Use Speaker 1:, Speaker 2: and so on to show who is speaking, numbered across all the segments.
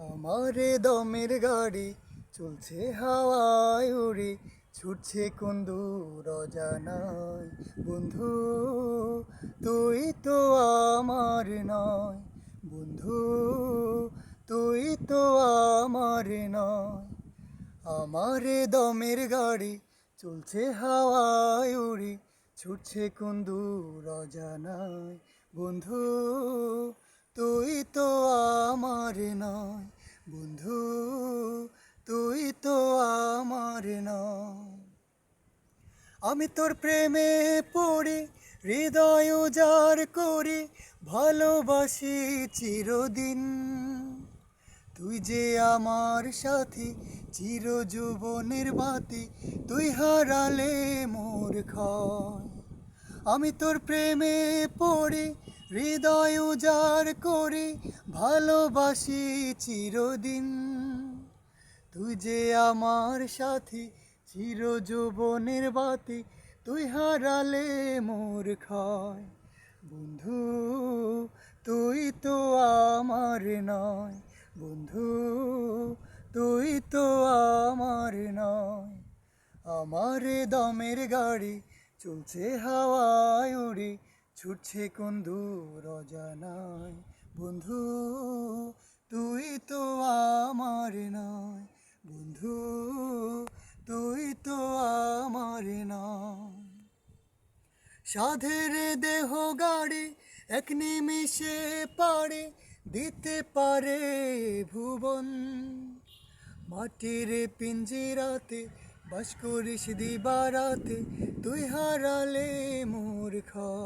Speaker 1: আমারে দমের গাড়ি, চলছে হাওয়ায় উড়ে, ছুটছে কোন দূর অজানায়। বন্ধু, তুই তো আমার নয়। বন্ধু, তুই তো আমার নয়। আমারে দমের গাড়ি, চলছে হাওয়ায় উড়ে, ছুটছে কোন দূর অজানায়। বন্ধু তুই তো আমার নয়, বন্ধু। তুই তো আমার নয়। আমি তোর প্রেমে পড়ে, হৃদয় উজাড় করে, ভালোবাসি চিরদিন। তুই যে আমার সাথী চির যৌবনের বাতি, তুই হারালে মোর ক্ষয়। আমি তোর প্রেমে পড়ে হৃদয় উজাড় করে ভালোবাসি চিরদিন। তুই যে আমার সাথী চির যৌবনের বাতি, তুই হারালে মোর ক্ষয়। বন্ধু, তুই তো আমার নয়। বন্ধু, তুই তো আমার নয়। আমার দমের গাড়ি, চলছে হাওয়ায় উড়ে। ছুটছে কোন দূর অজানায়। বন্ধু, তুই তো আমার নয়। বন্ধু, তুই তো আমার নয়। সাধের দেহ গাড়ি এক নিমিষে পাড়ে দিতে পারে ভুবন। মাটির পিঞ্জিরাতে বাস করিস দিবারাতে, তুই হারালে মোর খয়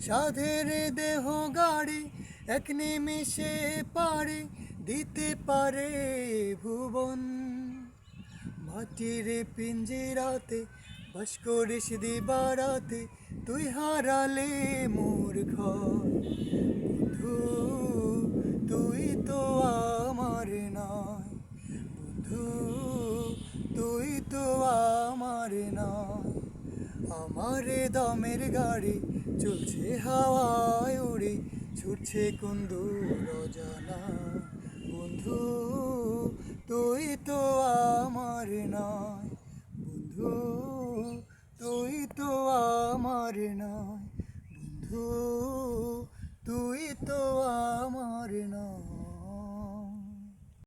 Speaker 1: সাধের দেহ গাড়ি এক নিমিষে পারে দিতে পারে ভুবন। মাটির পিঞ্জিরাতে বাস করিস দিবারাতে, তুই হারালে মোর ঘর। বন্ধু, তুই তো আমার নয়। বন্ধু, তুই তো আমার নয়। আমার দমের গাড়ি চলছে হাওয়ায় উড়ে, ছুটছে কোন দূর জানা বন্ধু, তুই তো আমার নয়। বন্ধু, তুই তো আমার নয়। বন্ধু, তুই তো আমার নয়।